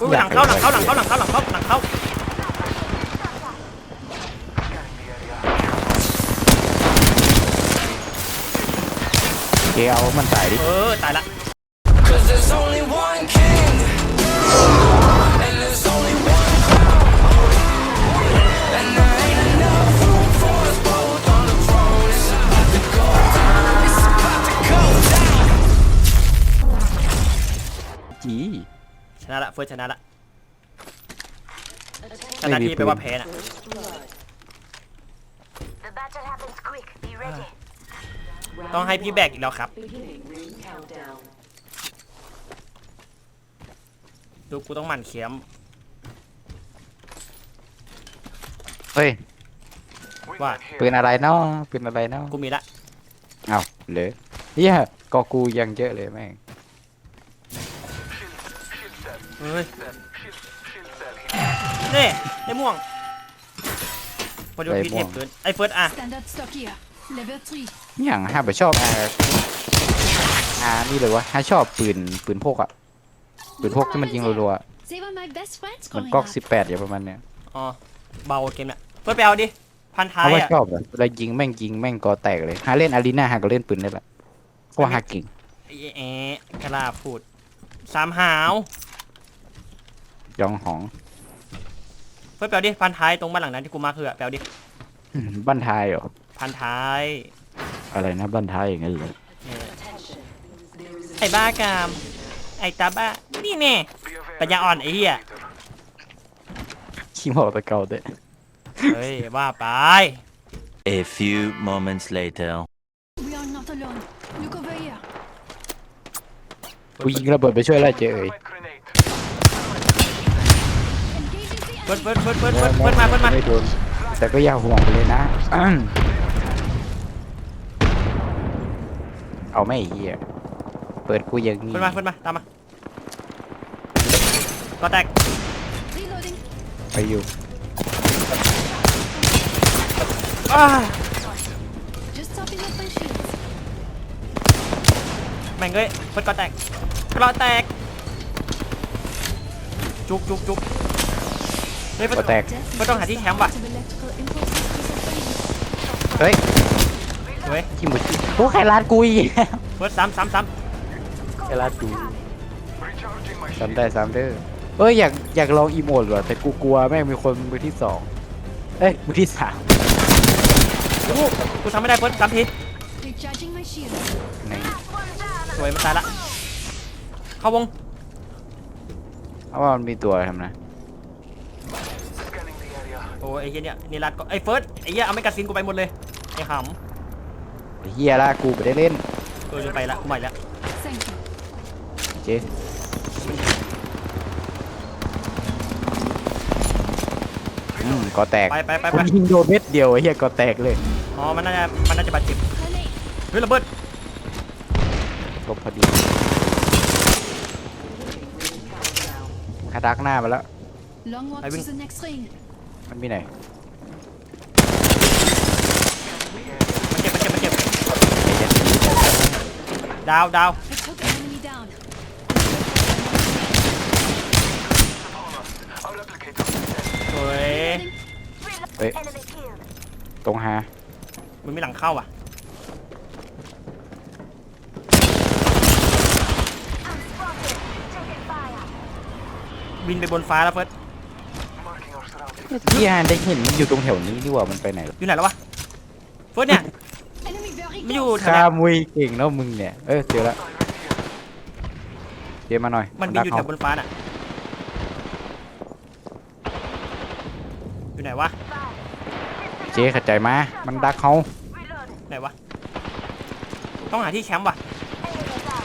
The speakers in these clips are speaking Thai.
อุ้ยหลังเข้าหลังเข้าหลังเข้าหลังเข้าหลังเข้าหลังเข้าเกเอามันตายดิ เออตายละ นะละเฟิร์สชนะละชนะที่แปลว่าแพ้น่ะ The battle happens quick. Be ready. ต้องให้พี่แบกอีกแล้วครับ Beginning ring countdown. ดูกูต้องหมั่นเขียมเฮ้ยว่าปืนอะไรเนาะปืนอะไรเนาะกูมีละเอ้าเหลือเฮียกอกูยังเยอะเลยแม่ง เฮ้ยนี่ไอ้ม่วงพอดีว่าพี่เทพเกินไอ้เฟิร์สอะ Standard stock here. Level 3. อย่างห้าไปชอบอาอานี่เลยวะห้าชอบปืนปืนพกอะปืนพกที่มันยิงรัวๆอะ They were my best friends มัน growing ก๊อก up. สิบแปดอย่างประมาณเนี้ยอ๋อเบาเกมเนี่ยเฟิร์สไปเอาดิพันท้าเพยราะว่าอะชอบอะเวลายิงแม่งยิงแม่งกอแตกเลยหาเล่นอารีนาหาก็เล่นปืนได้ละเพราะว่าหาเก่งไอ้แอะกล้าพูดสามหาว ยองหองเฟิร์สไปเอาดิพันท้ายตรงบ้านหลังนั้นที่กูมาคืออะไปเอาดิบ้านท้ายเหรอ พันท้ายอะไรนะบ้านท้ายอย่างนั้นเลยเออไอ้บ้ากาม ไอ้ตาบ้า นี่แน่ปัญญาอ่อนไอ้เหี้ย ขี้หมอตะเกาเด้เฮ้ยว่าไป A few moments later. We are not alone. Look over here. กูยิงระเบิดไปช่วยไล่เจเอ้ย Engaging the เฟิร์ส enemy. เฟิร์สเฟิร์สเฟิร์สเฟิร์สเฟิร์สมาเฟิร์สมาไม่โดนแต่ก็อย่าห่วงไปเลยนะอื้มเอาไม่เฮียเปิดกูอย่างนี้เฟิร์สมาเฟิร์สมาตามมาก็แตก Reloading. ไปอยู่อ้า Just topping up my shields. แม่งเอ้ยเฟิร์สก็แตกก็แตกจุกจุกจุกเฮ้ยเฟิร์ก็สแตก Death But don't have is these the hammer. height of electrical impulses disappearing. เฮ้ยเฮ้ยขี้หมุดโอ้ใครลาดกูอีกเฟิร์สซ้ำซ้ำซ้ใครลาดกูซ้ำได้ซ้ำเด้อเอ้ยอยากอยากลองอีโมดว่ะแต่กูกลัวแม่งมีคนมือที่สองเอ้ยมือที่สามำโอ้โหกูทำไม่ได้เฟิร์สซ้ำที Recharging my shields. ในสวยมันตายละ เข้าวง เพราะว่ามันมีตัวทำนะ โอ้ยไอ้เหี้ยเนี่ยนี่รัดก็ไอ้เฟิร์สไอ้เหี้ยเอาไม่กัดซินกูไปหมดเลยไอ้หไอ้เฮียละกูไม่ได้เล่นำเออจะไปละกูใหม่ละ Thank you. เจ๊อืมก็แตกไปไปไปกูไปยิงโดนเม็ดเดียวไอ้เฮียก็แตกเลยอ๋อมันน่าจะมันน่าจะบาดเจ็บ Grenade. เฮ้ยระเบิดก็พอดีคาดักหน้ามาแล้ว Long walk I to will- the next ring. มันมีไหนมันเจ็บมันเจ็บมันเจ็บดาวดาว I took an enemy down. สวย Wait. Enemy killed. ตรงหามันไม่หลังเข้าอะ I'm spotted. Taking fire. บินไปบนฟ้าแล้วเฟิร์ส ที่ฮานได้เห็นมันอยู่ตรงแถวนี้ดีกว่ามันไปไหนหรออยู่ไหนแล้ววะเฟิร์สเนี่ย Enemy very ไม่อยู่ close. แถวข้าเนี้ยมุยเก่งเนาะมึงเนี่ย เออเจอแล้วเจมาหน่อยมันบินอยู่แถวบดักนฟ้าน่ะ อยู่ไหนวะเอาเจ๊ขัดใจมามันดักเขา Reload. ไหนวะ ต้องหาที่แคมป์ว่ะ Enemy down.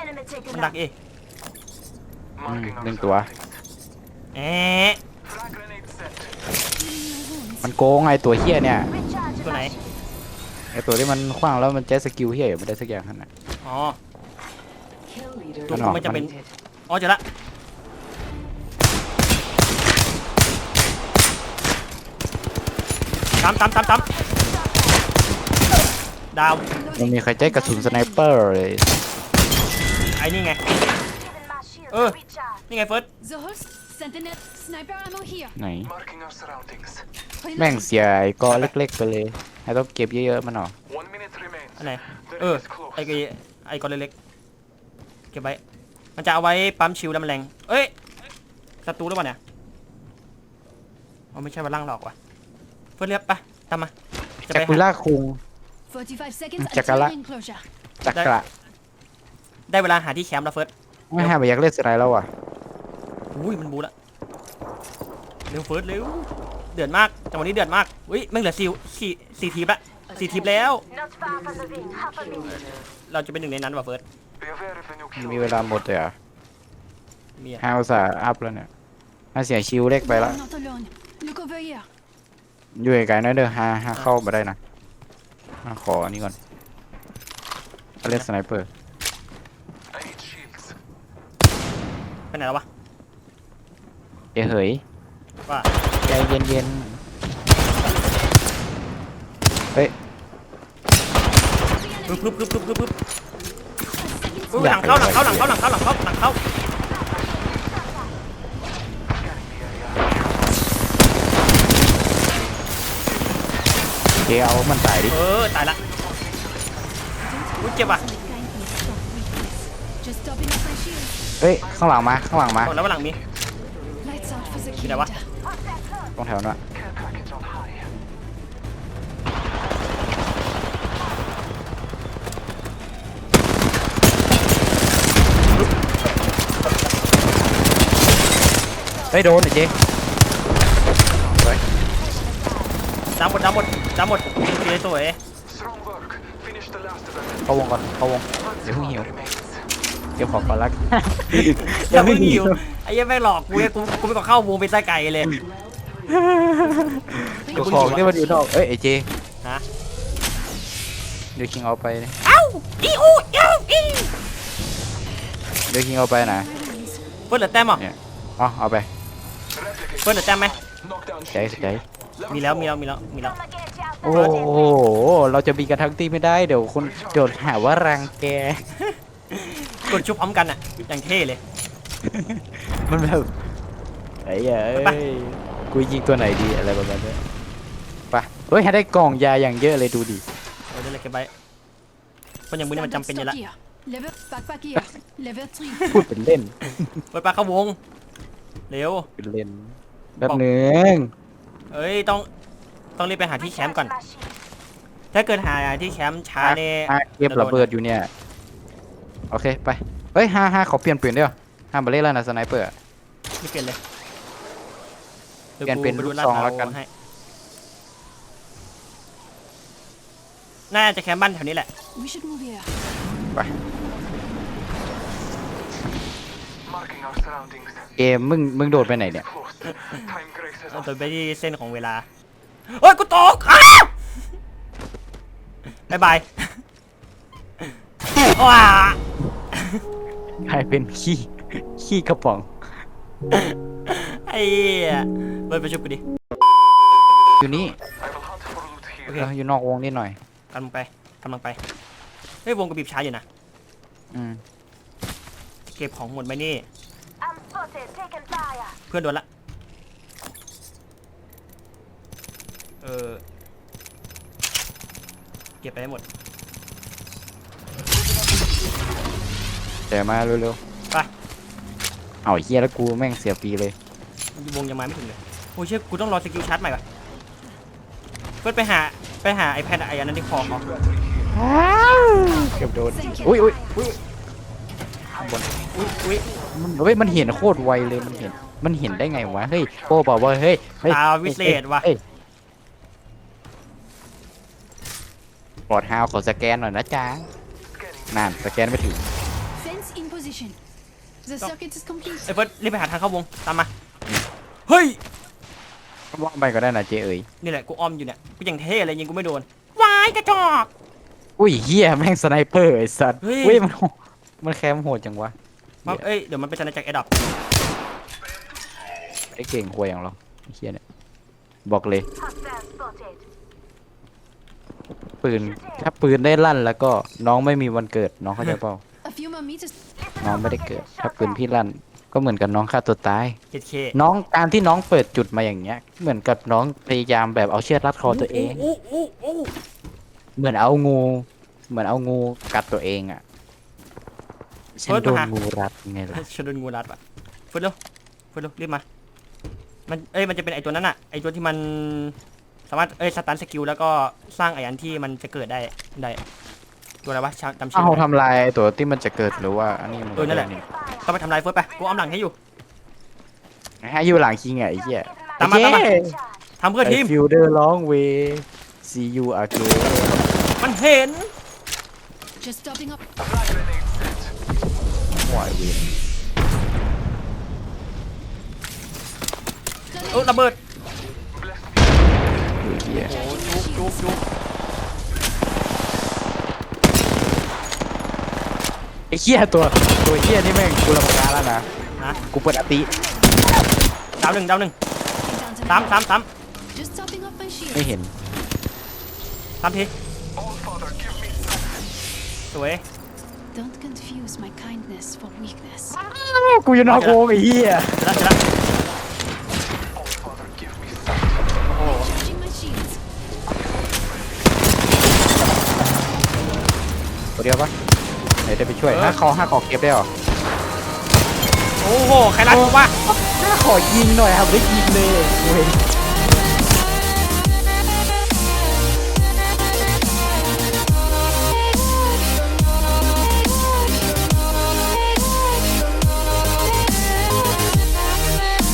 Enemy taken มันดัก out. เองอืมหนึ่งตัว แอะมันโกงไอตัวเฮี้ยเนี่ย Recharge ตัวไหน my shield. ไอตัวที่มันคว้างแล้วมันใช้สกิลเฮี้ยอยู่ไม่ได้สักอย่างขนาดอ๋อ Kill leader ตัวมันอกูอกมันจะเป็น defeated. อ๋อเจอละตามตามตามตามดาวมันมีใครใช้กระสุนสไนเปอร์เลยไอ้นี่ไง Giving my shield Uh. a recharge. นี่ไงเฟิร์ส The host, sentinel, sniper ammo here. ไหน Marking our surroundings. แม่งเสียไอ้กอเล็กๆไปเลยให้ต้องเก็บเยอะๆมันหรอ One minute remains. อันไหน The เออ ring is close. ไอ้ไอ้ไอ้ก้อนเล็กๆเก็บไว้ มันจะเอาไว้ปั๊มชิวแล้วแมลงเอ้ยศัตรูหรือเปล่าเนี่ยอ๋อไม่ใช่ว่าล่างหลอกว่ะเฟิร์สเรียบปะตามมา จะจัไปกรุหา ล่าคุง 45 seconds Chakala. until enclosure. จักระได้เวลาหาที่แคมป์แล้วเฟิร์สไม่ห้ามไปอยากเล่นสไนด์แล้วอะ อุ้ยมันบูละเร็วเฟิร์สเร็วเดือดมากจังหวะนี้เดือดมากอุ้ยแม่งเหลือสี่สี่สี่ทีมละสี่ทีมแล้ว Not far from the ring. Half a minute. เราจะเป็นหนึ่งในนั้นว่ะเฟิร์ส Be aware if a new kill มีเวลาหมดเลยเหรอะมีอะห้าอุตส่าห์อัพแล้วเนี่ยถ้าเสียชิวเล็กไป You ละ are not alone. Look over here. อยู่ไกลๆหน้อยเด้อห้าห้าเข้ามาได้นะอะขออันนี้ก่อนเอาเล่นสไนเปอร์ I need shields. ไปไหนแล้ววะ เอ้ยเฮ้ยว่า ใจเย็นๆเฮ้ย ปึ๊บปึ๊บปึ๊บปึ๊บปึ๊บปึ๊บอุ๊ยหลังเข้าหลังเข้าหลังเข้าหลังเข้าหลังเข้าหลังเข้าโอเคเอามันตายดิ เออตายละอุ้ยเจ็บว่ะ Just topping up my shield. เฮ้ย ข้างหลังมา ข้างหลังมา บอกแล้วว่าหลังมี Lights out for the Mira, va. kill. ตรงแถวนั้นอะ Care package on high. เฮ้ยโดนไอ้เจ๊ดำหมดดำหมดดำหมดเจ๊สวย Strong work. Finish the last of them. เข้าวงก่อนเข้าวงเดี๋ยวเพิ่งหิว Remains. เดี๋ยวขอก่อนละกันอย่าเพิ่งหิวไอ้เหี้ยังไม่งหลอกกูเลยกูกูไม่ก็เข้าวงไปใต้ไก่เลยกูของที่มันอยู่นอกเอ้ยไอ้เจฮะ เดี๋ยวคิงเอาไปนะเอ้าอีอูเอ้าอีเดี๋ยวคิงเอาไปนะเฟิร์สเหลือแต้มเหรอเนี่ยอ๋อเอาไป Replicate. เฟิร์สเหลือแต้มไหม Knock down ใจ shields. ใจ Level มีแล้วมี four. แล้วมีแล้วมีแล้ว Gonna get you out โอ้ there. โหเราจะมีกันทั้งทีมไม่ได้เดี๋ยวคนโดดหาว่ารังแก กดชุบพร้อมกันอะอย่างเท่เลย มันแบบไอ้เหี้ยไปเอ้ยกูยิงตัวไหนดีอะไรประมาณนี้ไปเฮ้ยให้ได้กล่องยาอย่างเยอะเลยดูดิเออเดี๋ยวเราเก็บไว้คนอย่างมึงนี่มันจำเป็นอยู่ Stock ละ here. Level backpack here. Level 3. พูดเป็นเล่นเปิดปลาเข้าวง เร็ว เป็นเล่นแป๊บหนึงเอ้ยต้องต้องรีบไปหาที่แคมป์ก่อน My shield. ถ้าเกิดหาที่แคมป์ช้าเนี่ย อะเก็บระเบิดอยู่เนี่ย โอเคไป เฮ้ยห้าห้าขอเปลี่ยนปืนเดียวห้ามมาเล่นแล้วนะสไนเปอร์ ไม่เปลี่ยนเลยดี๋ยวเปลี่ยนเป็นกูไดูลูกซองาดแล้วกัน ให้น่าจะแคมป์บ้านแถวนี้แหละ We should move here. ไป Marking our surroundings. เกมมึงมึงโดดไปไหนเนี่ย Close. Time graces เรา us. ตัวไปที่เส้นของเวลาโอ้ย กูตกอ้าวบายบาย ว้า กลายเป็นขี้ขี้กระป๋อง ไอ้เหี้ยเบิร์ดไปชุบกูดิ อยู่นี่ I will hunt for loot here. โอเคเอออยู่นอกวงนิดหน่อย กำลังไปกำลังไป เฮ้ยวงกระบีบช้าอยู่นะ อืมเก็บของหมดไหมนี่ I'm spotted. Taking fire. เพื่อนโดนละ เออ เก็บไปให้หมด แต่มาเร็วไปๆเอาไอ้เฮียแล้วกูแม่งเสียฟรีเลย วงยังมาไม่ถึงเลยโอ้ยเชี่ยกูต้องรอสกิลชาร์จใหม่ป่ะเพื่อนไปหาไปหาไอแพดไอ้อันนั้นที่คอเขาเกือบโดน Thank you. อุ้ยอุ้ยอุ้ยบนอุ้ยอุ้ยมันเฮ้ยมันเห็นโคตรไวเลยมันเห็น มันเห็นได้ไงวะ เฮ้ยโป้บอกว่าเฮ้ยเฮ้ยตาวิเศษว่ะเฮ้ยปลอดฮาวขอสแกนหน่อยนะจ๊ะ Scanning. นั่นสแกนไม่ถึง Fence in position. The circuit is complete. ไอเฟิร์สรีบไปหาทางเข้าวงตามมา เฮ้ย ว่างไปก็ได้นะเจเอ๋ยนี่แหละกูอ้อมอยู่เนี่ย กูยังเท่เลยยิงกูไม่โดน วายกระจอก อุ้ยเฮียแม่งสไนเปอร์ไอ้สัตว์เฮ้ย เฮ้ยมันโหมันแคมโหดจังวะมาเอ้ยเดี๋ยวมันเป็นชนะจากไอ้ดอกไอ้เก่งควยอย่างเราไอ้เฮียเนี่ยบอกเลย Hostile spotted. ปืนถ้าปืนได้ลั่นแล้วก็น้องไม่มีวันเกิดน้องเข้าใจเปล่า A few more meters. Listen น้องไม่ได้เกิด ถ้าปืนพี่ลั่น ก็เหมือนกับน้องฆ่าตัวตาย เจ็ดเคน้องการที่น้องเปิดจุดมาอย่างเงี้ย เหมือนกับน้องพยายามแบบเอาเชือกรัดคอตัวเอง อู้อู้อู้เหมือนเอางู เหมือนเอางูกัดตัวเองอะฉันโดนงูรัดไงล่ะชนโดนงูรัดว่ะฟึดเร็วฟึดเร็วรีบมา มันเอ้ยมันจะเป็นไอตัวนั้นอะไอตัวที่มันสามารถเอ้ยสตันสกิลแล้วก็สร้างไออันที่มันจะเกิดได้ได้ ตัวอะไรวะชาจำชื่เอาอไม่ได้ ทำลายตัวที่มันจะเกิดหรือว่าอันนี้มันเออนั่นแหละ ต้องไปทำลายเฟิร์สไปกูเอาหลังให้อยู่ให้อยู่หลังคิงไงไอ้เหี้ยตามมาตามมาเย้ทำเพื่อทีม ฟิลเดอร์ร้องเว see you again มันเห็น Just topping up. หวายเวนเออระเบิดอยู่เหี้ย โอ้จุกจุกจุก ไอ้เหี้ยตัวตัวเหี้ยนี่แม่งกูรำคาญแล้วนะนะกูเปิดอติดาวหนึ่งดาวหนึ่ง Down to สามสามสาม Just topping up my ไม่ shield. เห็นสามทีสวย Don't confuse my kindness for weakness. กูอยู่นอกวงไอ้เหี้ยเสร็จแล้วเสร็จแล้วโอ้โห Charging my shields. ตัวเดียวปะ ไหนได้ไปช่วยห้าคอห้าคอเก็บได้หรอโอ้โห ใครรักกูวะห้าขอยิงหน่อยครับได้ยิงเลยเว้ย